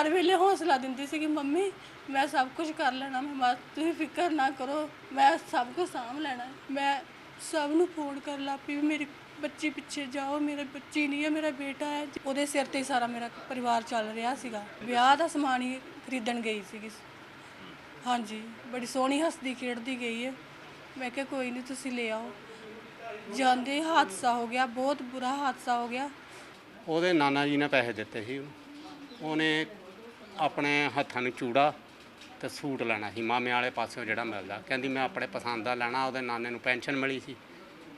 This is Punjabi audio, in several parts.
ਹਰ ਵੇਲੇ ਹੌਸਲਾ ਦਿੰਦੀ ਸੀ ਕਿ ਮੰਮੀ, ਮੈਂ ਸਭ ਕੁਝ ਕਰ ਲੈਣਾ, ਮੈਂ ਬਸ ਤੁਸੀਂ ਫਿਕਰ ਨਾ ਕਰੋ, ਮੈਂ ਸਭ ਕੁਝ ਸਾਂਭ ਲੈਣਾ। ਮੈਂ ਸਭ ਨੂੰ ਫੋਨ ਕਰ ਲਾ ਪਈ ਵੀ ਮੇਰੀ ਬੱਚੀ ਪਿੱਛੇ ਜਾਓ, ਮੇਰਾ ਬੱਚੀ ਨਹੀਂ ਹੈ, ਮੇਰਾ ਬੇਟਾ ਹੈ। ਉਹਦੇ ਸਿਰ ਤੇ ਹੀ ਸਾਰਾ ਮੇਰਾ ਪਰਿਵਾਰ ਚੱਲ ਰਿਹਾ ਸੀਗਾ। ਵਿਆਹ ਦਾ ਸਮਾਨ ਹੀ ਖਰੀਦਣ ਗਈ ਸੀਗੀ। ਹਾਂਜੀ, ਬੜੀ ਸੋਹਣੀ ਹੱਸਦੀ ਖੇਡਦੀ ਗਈ ਹੈ। ਮੈਂ ਕਿਹਾ, ਕੋਈ ਨਹੀਂ, ਤੁਸੀਂ ਲੈ ਆਓ। ਜਾਂਦੇ ਹੀ ਹਾਦਸਾ ਹੋ ਗਿਆ, ਬਹੁਤ ਬੁਰਾ ਹਾਦਸਾ ਹੋ ਗਿਆ। ਉਹਦੇ ਨਾਨਾ ਜੀ ਨੇ ਪੈਸੇ ਦਿੱਤੇ ਸੀ। ਉਹਨੂੰ। ਉਹਨੇ ਆਪਣੇ ਹੱਥਾਂ ਨੂੰ ਚੂੜਾ ਤੇ ਸੂਟ ਲੈਣਾ ਸੀ। ਮਾਮੇ ਵਾਲੇ ਪਾਸਿਓਂ ਜਿਹੜਾ ਮਿਲਦਾ। ਕਹਿੰਦੀ, ਮੈਂ ਆਪਣੇ ਪਸੰਦ ਦਾ ਲੈਣਾ, ਉਹਦੇ ਨਾਨੇ ਨੂੰ ਪੈਨਸ਼ਨ ਮਿਲੀ ਸੀ।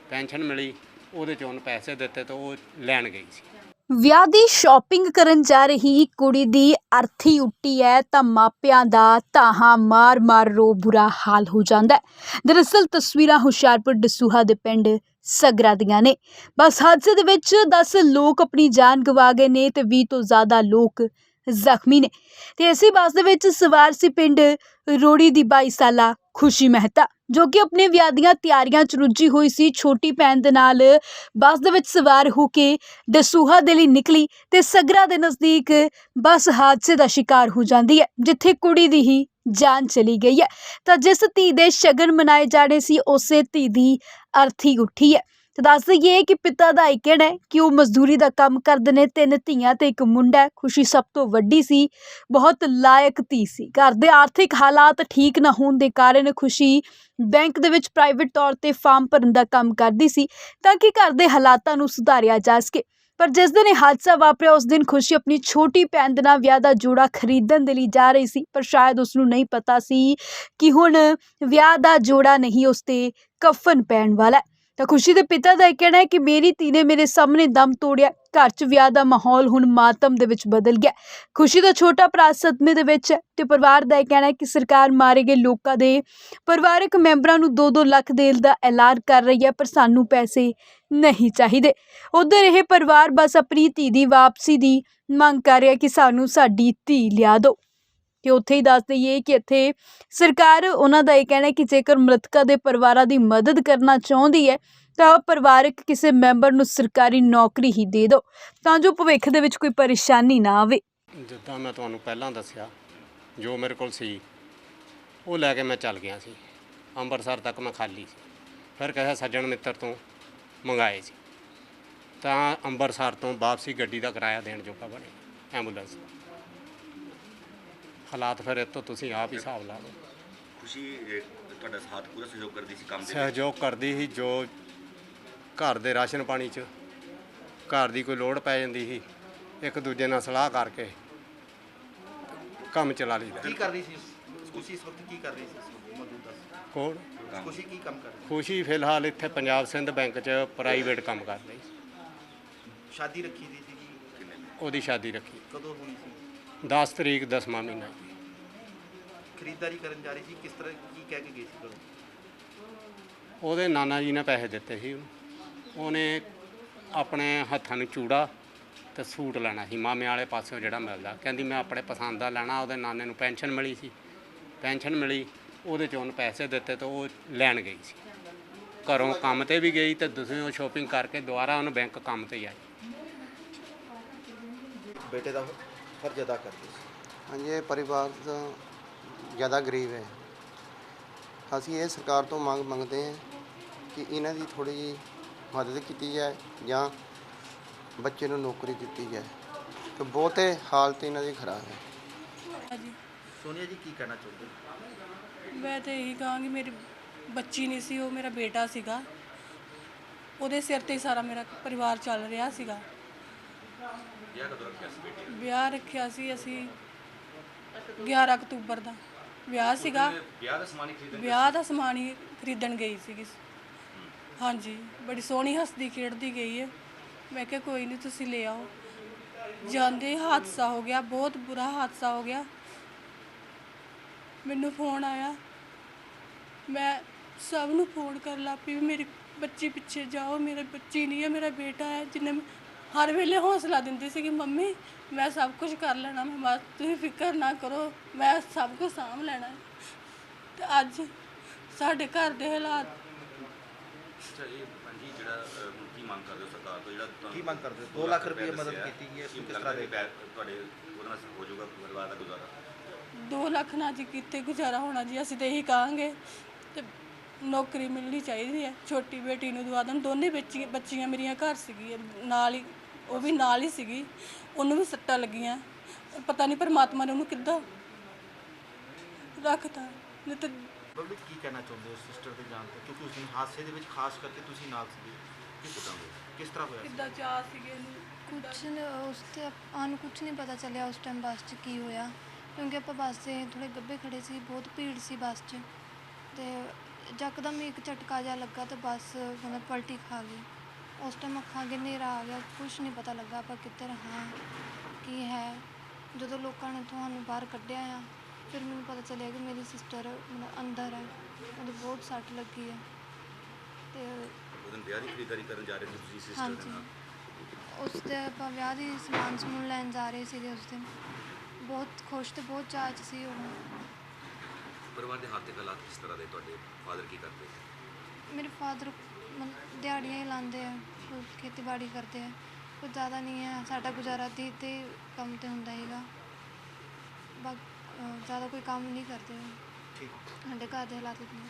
ਪੈਨਸ਼ਨ ਮਿਲੀ, ਉਹਦੇ ਚ ਉਹਨੂੰ ਪੈਸੇ ਦਿੱਤੇ ਤੇ ਉਹ ਲੈਣ ਗਈ ਸੀ। ਵਿਆਹ ਦੀ ਸ਼ਾਪਿੰਗ ਕਰਨ ਜਾ ਰਹੀ ਕੁੜੀ ਦੀ ਅਰਥੀ ਉੱਟੀ ਹੈ ਤਾਂ ਮਾਪਿਆਂ ਦਾ ਤਾਹਾਂ ਮਾਰ-ਮਾਰ ਰੋ ਬੁਰਾ ਹਾਲ ਹੋ ਜਾਂਦਾ ਹੈ ਦਰਅਸਲ ਤਸਵੀਰਾਂ ਹੁਸ਼ਿਆਰਪੁਰ ਦਸੂਹਾ ਦੇ ਪਿੰਡ ਸਗਰਾ ਦੀਆਂ ਨੇ। ਬਸ ਹਾਦਸੇ ਦੇ ਵਿੱਚ 10 ਲੋਕ ਆਪਣੀ ਜਾਨ ਗਵਾ ਗਏ ਨੇ ਤੇ 20 ਤੋਂ ਜ਼ਿਆਦਾ ਲੋਕ ਜ਼ਖਮੀ ਨੇ। ਤੇ ਇਸੇ ਬੱਸ ਦੇ ਵਿੱਚ ਸਵਾਰ ਸੀ ਪਿੰਡ ਰੋੜੀ ਦੀ 22 ਸਾਲਾ ਖੁਸ਼ੀ ਮਹਿਤਾ, ਜੋ ਕਿ ਆਪਣੇ ਵਿਆਹ ਦੀਆਂ ਤਿਆਰੀਆਂ 'ਚ ਰੁੱਝੀ ਹੋਈ ਸੀ। ਛੋਟੀ ਭੈਣ ਦੇ ਨਾਲ ਬੱਸ ਦੇ ਵਿੱਚ ਸਵਾਰ ਹੋ ਕੇ ਦਸੂਹਾ ਦੇ ਲਈ ਨਿਕਲੀ ਤੇ ਸਗਰਾ ਦੇ ਨਜ਼ਦੀਕ ਬੱਸ ਹਾਦਸੇ ਦਾ ਸ਼ਿਕਾਰ ਹੋ ਜਾਂਦੀ ਹੈ, ਜਿੱਥੇ ਕੁੜੀ ਦੀ ਹੀ ਜਾਨ ਚਲੀ ਗਈ ਹੈ। ਤਾਂ ਜਿਸ ਧੀ ਦੇ ਸ਼ਗਨ ਮਨਾਏ ਜਾਣੇ ਸੀ, ਉਸੇ ਧੀ ਦੀ ਅਰਥੀ ਉੱਠੀ ਹੈ। ਤੇ ਦੱਸ ਦਈਏ ਕਿ ਪਿਤਾ ਦਾ ਇਹ ਕਹਿਣਾ ਹੈ ਕਿ ਉਹ ਮਜ਼ਦੂਰੀ ਦਾ ਕੰਮ ਕਰਦੇ ਨੇ, ਤਿੰਨ ਧੀਆਂ ਤੇ ਇੱਕ ਮੁੰਡਾ ਖੁਸ਼ੀ ਸਭ ਤੋਂ ਵੱਡੀ ਸੀ, ਬਹੁਤ ਲਾਇਕ ਧੀ ਸੀ। ਘਰ ਦੇ ਆਰਥਿਕ ਹਾਲਾਤ ਠੀਕ ਨਾ ਹੋਣ ਦੇ ਕਾਰਨ ਖੁਸ਼ੀ ਬੈਂਕ ਦੇ ਵਿੱਚ ਪ੍ਰਾਈਵੇਟ ਤੌਰ ਤੇ ਫਾਰਮ ਭਰਨ ਦਾ ਕੰਮ ਕਰਦੀ ਸੀ ਤਾਂ ਕਿ ਘਰ ਦੇ ਹਾਲਾਤਾਂ ਨੂੰ ਸੁਧਾਰਿਆ ਜਾ ਸਕੇ। ਪਰ ਜਿਸ ਦਿਨ ਇਹ ਹਾਦਸਾ ਵਾਪਰਿਆ, ਉਸ ਦਿਨ ਖੁਸ਼ੀ ਆਪਣੀ ਛੋਟੀ ਭੈਣ ਦੇ ਨਾਲ ਵਿਆਹ ਦਾ ਜੋੜਾ ਖਰੀਦਣ ਦੇ ਲਈ ਜਾ ਰਹੀ ਸੀ, ਪਰ ਸ਼ਾਇਦ ਉਸ ਨੂੰ ਨਹੀਂ ਪਤਾ ਸੀ ਕਿ ਹੁਣ ਵਿਆਹ ਦਾ ਜੋੜਾ ਨਹੀਂ, ਉਸ ਤੇ ਕਫਨ ਪੈਣ ਵਾਲਾ ਤਾਂ ਖੁਸ਼ੀ ਦੇ ਪਿਤਾ ਦਾ ਇਹ ਕਹਿਣਾ ਹੈ ਕਿ ਮੇਰੀ ਧੀ ਨੇ ਮੇਰੇ ਸਾਹਮਣੇ ਦਮ ਤੋੜਿਆ, ਘਰ 'ਚ ਵਿਆਹ ਦਾ ਮਾਹੌਲ ਹੁਣ ਮਾਤਮ ਦੇ ਵਿੱਚ ਬਦਲ ਗਿਆ। ਖੁਸ਼ੀ ਦਾ ਛੋਟਾ ਭਰਾ ਸਦਮੇ ਦੇ ਵਿੱਚ ਹੈ ਤੇ ਪਰਿਵਾਰ ਦਾ ਇਹ ਕਹਿਣਾ ਹੈ ਕਿ ਸਰਕਾਰ ਮਾਰੇ ਗਏ ਲੋਕਾਂ ਦੇ ਪਰਿਵਾਰਕ ਮੈਂਬਰਾਂ ਨੂੰ 2-2 ਲੱਖ ਦੇਣ ਦਾ ਐਲਾਨ ਕਰ ਰਹੀ ਹੈ, ਪਰ ਸਾਨੂੰ ਪੈਸੇ ਨਹੀਂ ਚਾਹੀਦੇ। ਉਧਰ ਇਹ ਪਰਿਵਾਰ ਬਸ ਆਪਣੀ ਧੀ ਦੀ ਵਾਪਸੀ ਦੀ ਮੰਗ ਕਰ ਰਿਹਾ ਕਿ ਸਾਨੂੰ ਸਾਡੀ ਧੀ ਲਿਆ ਦਿਓ। ਕਿ ਉੱਥੇ ਹੀ ਦੱਸ ਦਈਏ ਕਿ ਇੱਥੇ ਸਰਕਾਰ ਉਹਨਾਂ ਦਾ ਇਹ ਕਹਿਣਾ ਕਿ ਜੇਕਰ ਮ੍ਰਿਤਕਾਂ ਦੇ ਪਰਿਵਾਰਾਂ ਦੀ ਮਦਦ ਕਰਨਾ ਚਾਹੁੰਦੀ ਹੈ, ਤਾਂ ਪਰਿਵਾਰਕ ਕਿਸੇ ਮੈਂਬਰ ਨੂੰ ਸਰਕਾਰੀ ਨੌਕਰੀ ਹੀ ਦੇ ਦਿਓ, ਤਾਂ ਜੋ ਭਵਿੱਖ ਦੇ ਵਿੱਚ ਕੋਈ ਪਰੇਸ਼ਾਨੀ ਨਾ ਆਵੇ। ਜਿੱਦਾਂ ਮੈਂ ਤੁਹਾਨੂੰ ਪਹਿਲਾਂ ਦੱਸਿਆ, ਜੋ ਮੇਰੇ ਕੋਲ ਸੀ, ਉਹ ਲੈ ਕੇ ਮੈਂ ਚੱਲ ਗਿਆ ਸੀ। ਅੰਮ੍ਰਿਤਸਰ ਤੱਕ ਮੈਂ ਖਾਲੀ ਸੀ। ਫਿਰ ਕਿਸੇ ਸੱਜਣ ਮਿੱਤਰ ਤੋਂ ਮੰਗਾਏ ਸੀ। ਤਾਂ ਅੰਮ੍ਰਿਤਸਰ ਤੋਂ ਵਾਪਸੀ ਗੱਡੀ ਦਾ ਕਿਰਾਇਆ ਦੇਣ ਜੋਗਾ ਬਣੇ, ਐਂਬੂਲੈਂਸ ਦਾ। ਹਾਲਾਤ ਫਿਰ ਇਹ ਤੋਂ ਤੁਸੀਂ ਆਪ ਹੀ ਹਿਸਾਬ ਲਾ ਲਓ। ਖੁਸ਼ੀ ਇਹ ਤੁਹਾਡਾ ਸਾਥ ਪੂਰਾ ਸਹਿਯੋਗ ਕਰਦੀ ਸੀ ਕੰਮ ਦੇ ਵਿੱਚ? ਸਹਿਯੋਗ ਕਰਦੀ ਸੀ ਜੋ ਘਰ ਦੇ ਰਾਸ਼ਨ ਪਾਣੀ 'ਚ ਘਰ ਦੀ ਕੋਈ ਲੋੜ ਪੈ ਜਾਂਦੀ ਸੀ ਇੱਕ ਦੂਜੇ ਨਾਲ ਸਲਾਹ ਕਰਕੇ ਕੰਮ ਚਲਾ ਲਈਦਾ। ਕੀ ਕਰ ਰਹੀ ਸੀ ਖੁਸ਼ੀ ਇਸ ਵਕਤ ਕੀ ਕਰ ਰਹੀ ਸੀ? ਮੌਜੂਦਾ ਕੋਲ ਖੁਸ਼ੀ ਕੀ ਕੰਮ ਕਰ ਰਹੀ ਖੁਸ਼ੀ ਫਿਲਹਾਲ ਇੱਥੇ ਪੰਜਾਬ ਸਿੰਧ ਬੈਂਕ 'ਚ ਪ੍ਰਾਈਵੇਟ ਕੰਮ ਕਰ ਰਹੀ ਸੀ। ਸ਼ਾਦੀ ਰੱਖੀ ਦੀ ਸੀ ਉਹਦੀ ਸ਼ਾਦੀ ਰੱਖੀ। ਕਦੋਂ ਹੋਣੀ ਸੀ? 10 ਤਰੀਕ 10ਵਾਂ ਮਹੀਨਾ। ਜੀ ਖਰੀਦਦਾਰੀ ਕਰਨ ਜਾ ਰਹੀ ਸੀ ਕਿਸ ਤਰ੍ਹਾਂ ਕੀ ਕਹਿ ਕੇ ਗਈ ਸੀ ਘਰੋਂ? ਉਹਦੇ ਨਾਨਾ ਜੀ ਨੇ ਪੈਸੇ ਦਿੱਤੇ ਸੀ ਉਹਨੂੰ। ਉਹਨੇ ਆਪਣੇ ਹੱਥਾਂ ਨੂੰ ਚੂੜਾ ਤੇ ਸੂਟ ਲੈਣਾ ਸੀ। ਮਾਮੇ ਵਾਲੇ ਪਾਸਿਓਂ ਜਿਹੜਾ ਮਿਲਦਾ। ਕਹਿੰਦੀ ਮੈਂ ਆਪਣੇ ਪਸੰਦ ਦਾ ਲੈਣਾ। ਉਹਦੇ ਨਾਨੇ ਨੂੰ ਪੈਨਸ਼ਨ ਮਿਲੀ ਸੀ। ਪੈਨਸ਼ਨ ਮਿਲੀ ਉਹਦੇ ਚ ਉਹਨੂੰ ਪੈਸੇ ਦਿੱਤੇ ਤੇ ਉਹ ਲੈਣ ਗਈ ਸੀ। ਘਰੋਂ ਕੰਮ ਤੇ ਵੀ ਗਈ ਤੇ ਦੂਸਰੀ ਉਹ ਸ਼ੋਪਿੰਗ ਕਰਕੇ ਦੁਬਾਰਾ ਉਹਨੂੰ ਬੈਂਕ ਕੰਮ ਤੇ ਹੀ ਆਈ। ਬੇਟੇ ਦਾ ਫਰਜ਼ ਅਦਾ ਕਰਦੀ ਸੀ? ਹਾਂਜੀ ਇਹ ਪਰਿਵਾਰ ਦਾ ਜ਼ਿਆਦਾ ਗਰੀਬ ਹੈ। ਅਸੀਂ ਇਹ ਸਰਕਾਰ ਤੋਂ ਮੰਗ ਮੰਗਦੇ ਹਾਂ ਕਿ ਇਹਨਾਂ ਦੀ ਥੋੜੀ ਜਿਹੀ ਮਦਦ ਕੀਤੀ ਜਾਏ ਜਾਂ ਬੱਚੇ ਨੂੰ ਨੌਕਰੀ ਦਿੱਤੀ ਜਾਏ। ਕਿ ਬਹੁਤੇ ਹਾਲਤ ਇਹਨਾਂ ਦੀ ਖਰਾਬ ਹੈ। ਹਾਂਜੀ। ਸੋਨੀਆ ਜੀ ਕੀ ਕਹਿਣਾ ਚਾਹੁੰਦੇ? ਮੈਂ ਤੇ ਇਹੀ ਕਹਾਂਗੀ ਮੇਰੀ ਬੱਚੀ ਨਹੀਂ ਸੀ ਉਹ ਮੇਰਾ ਬੇਟਾ ਸੀਗਾ। ਉਹਦੇ ਸਿਰ ਤੇ ਹੀ ਸਾਰਾ ਮੇਰਾ ਪਰਿਵਾਰ ਚੱਲ ਰਿਹਾ ਸੀਗਾ। ਵਿਆਹ ਰੱਖਿਆ ਸੀ ਅਸੀਂ 11 ਅਕਤੂਬਰ ਦਾ। ਵਿਆਹ ਸੀਗਾ। ਵਿਆਹ ਦਾ ਸਮਾਨ ਹੀ ਵਿਆਹ ਦਾ ਸਮਾਨ ਹੀ ਖਰੀਦਣ ਗਈ ਸੀਗੀ। ਹਾਂਜੀ ਬੜੀ ਸੋਹਣੀ ਹੱਸਦੀ ਖੇਡਦੀ ਗਈ ਹੈ। ਮੈਂ ਕਿਹਾ ਕੋਈ ਨਹੀਂ ਤੁਸੀਂ ਲੈ ਆਓ। ਜਾਂਦੇ ਹਾਦਸਾ ਹੋ ਗਿਆ ਬਹੁਤ ਬੁਰਾ ਹਾਦਸਾ ਹੋ ਗਿਆ। ਮੈਨੂੰ ਫੋਨ ਆਇਆ। ਮੈਂ ਸਭ ਨੂੰ ਫੋਨ ਕਰ ਲਾ ਪਈ ਵੀ ਮੇਰੀ ਬੱਚੀ ਪਿੱਛੇ ਜਾਓ ਮੇਰਾ ਬੱਚੀ ਨਹੀਂ ਹੈ ਮੇਰਾ ਬੇਟਾ ਹੈ ਜਿਹਨੇ ਹਰ ਵੇਲੇ ਹੌਸਲਾ ਦਿੰਦੀ ਸੀ ਕਿ ਮੰਮੀ ਮੈਂ ਸਭ ਕੁਝ ਕਰ ਲੈਣਾ ਮੈਂ ਬਸ ਤੁਸੀਂ ਫਿਕਰ ਨਾ ਕਰੋ ਮੈਂ ਸਭ ਕੁਝ ਸਾਂਭ ਲੈਣਾ ਹੈ। ਤੇ ਅੱਜ ਸਾਡੇ ਘਰ ਦੇ ਹਾਲਾਤ ਅੱਛਾ ਇਹ ਹਾਂਜੀ ਜਿਹੜਾ ਅਹ, ਕੀ ਮੰਗ ਕਰਦੇ ਹੋ ਸਰਕਾਰ ਤੋਂ ਜਿਹੜਾ ਤੁਹਾਨੂੰ ਕੀ ਮੰਗ ਕਰਦੇ ਹੋ? ਦੋ ਲੱਖ ਰੁਪਏ ਮਦਦ ਦੱਸਿਆ, ਕੀਤੀ ਗਈ ਹੈ, ਕਿਸ ਤਰ੍ਹਾਂ ਵੀ ਤੁਹਾਡੇ ਉਹਦੇ ਨਾਲ ਹੋ ਜਾਊਗਾ ਪਰਿਵਾਰ ਦਾ ਗੁਜ਼ਾਰਾ 2 ਲੱਖ ਨਾਲ ਜੀ ਕਿੱਥੇ ਗੁਜ਼ਾਰਾ ਹੋਣਾ ਜੀ ਅਸੀਂ ਤਾਂ ਇਹੀ ਕਹਾਂਗੇ ਤੇ ਨੌਕਰੀ ਮਿਲਣੀ ਚਾਹੀਦੀ ਹੈ। ਛੋਟੀ ਬੇਟੀ ਨੂੰ ਦਵਾ ਦੇਣ। ਦੋਨੇ ਬੱਚੀਆਂ ਬੱਚੀਆਂ ਮੇਰੀਆਂ ਘਰ ਸੀਗੀ ਨਾਲ ਹੀ ਉਹ ਵੀ ਨਾਲ ਹੀ ਸੀਗੀ। ਉਹਨੂੰ ਵੀ ਸੱਟਾਂ ਲੱਗੀਆਂ। ਪਤਾ ਨਹੀਂ ਪਰਮਾਤਮਾ ਨੇ ਉਹਨੂੰ ਕਿੱਦਾਂ ਰੱਖਤਾ। ਨਹੀਂ ਤੇ ਪਬਲਿਕ ਕੀ ਕਹਿਣਾ ਚਾਹੁੰਦੇ ਹੋ ਸਿਸਟਰ ਦੇ ਜਾਣ ਤੇ? ਕਿਉਂਕਿ ਉਸ ਦਿਨ ਹਾਦਸੇ ਦੇ ਵਿੱਚ ਖਾਸ ਕਰਕੇ ਤੁਸੀਂ ਨਾਲ ਸੀਗੇ। ਕਿਸ ਤਰ੍ਹਾਂ ਕਿਸ ਤਰ੍ਹਾਂ ਹੋਇਆ ਸੀ? ਕਿੱਦਾਂ ਚਾਹ ਸੀਗੇ ਇਹਨੂੰ? ਕੁੜਾ ਕੁਛ ਨੀ- ਉਸ ਤੇ ਸਾਨੂੰ ਕੁਝ ਨਹੀਂ ਪਤਾ ਚੱਲਿਆ ਉਸ ਟਾਈਮ ਬੱਸ 'ਚ ਕੀ ਹੋਇਆ। ਕਿਉਂਕਿ ਆਪਾਂ ਬੱਸ 'ਤੇ ਥੋੜੇ ਗੱਬੇ ਖੜੇ ਸੀ। ਬਹੁਤ ਭੀੜ ਸੀ ਬੱਸ 'ਚ। ਤੇ ਯਕਦਮ ਹੀ ਇੱਕ ਝਟਕਾ ਜਿਹਾ ਲੱਗਾ ਤੇ ਬੱਸ ਮਤਲਬ ਪਲਟੀ ਖਾ ਗਈ। ਉਸ ਟਾਈਮ ਅੱਖਾਂ ਅੱਗੇ ਹਨੇਰਾ ਆ ਗਿਆ ਕੁਝ ਨਹੀਂ ਪਤਾ ਲੱਗਾ ਆਪਾਂ ਕਿੱਧਰ ਹਾਂ ਕੀ ਹੈ। ਜਦੋਂ ਲੋਕਾਂ ਨੇ ਤੁਹਾਨੂੰ ਬਾਹਰ ਕੱਢਿਆ ਆ ਫਿਰ ਮੈਨੂੰ ਪਤਾ ਚੱਲਿਆ ਕਿ ਮੇਰੀ ਸਿਸਟਰ ਮਤਲਬ ਅੰਦਰ ਹੈ ਉਹਦੇ ਬਹੁਤ ਸੱਟ ਲੱਗੀ ਹੈ ਤੇ ਉਹ ਦਿਨ ਵਿਆਹ ਦੀ ਖਰੀਦਦਾਰੀ ਕਰਨ ਜਾ ਰਹੇ ਸੀ ਤੁਸੀਂ ਸਿਸਟਰ ਦੇ ਹਾਂਜੀ। ਨਾਲ? ਉਸ ਤੇ ਆਪਾਂ ਵਿਆਹ ਦੀ ਸਮਾਨ ਸਮੂਨ ਲੈਣ ਜਾ ਰਹੇ ਸੀਗੇ ਉਸ ਦਿਨ। ਬਹੁਤ ਖੁਸ਼ ਤੇ ਬਹੁਤ ਚਾਅ 'ਚ ਸੀ ਉਹ। ਪਰਿਵਾਰ ਦੇ ਆਰਥਿਕ ਹਾਲਾਤ ਕਿਸ ਤਰ੍ਹਾਂ ਦੇ ਤੁਹਾਡੇ ਫਾਦਰ ਕੀ ਕਰਦੇ ਮੇਰੇ ਫਾਦਰ ਦਿਹਾੜੀਆਂ ਹੀ ਲਾਉਂਦੇ ਆ ਕੋਈ ਖੇਤੀਬਾੜੀ ਕਰਦੇ ਆ। ਕੁਝ ਜ਼ਿਆਦਾ ਨਹੀਂ ਹੈ ਸਾਡਾ ਗੁਜ਼ਾਰਾ ਦੀ ਤੇ ਕੰਮ ਤੇ ਹੁੰਦਾ ਹੈਗਾ। ਬਾਕੀ ਜ਼ਿਆਦਾ ਕੋਈ ਕੰਮ ਨਹੀਂ ਕਰਦੇ। ਠੀਕ। ਸਾਡੇ ਘਰ ਦੇ ਹਾਲਾਤ ਇਤਨੇ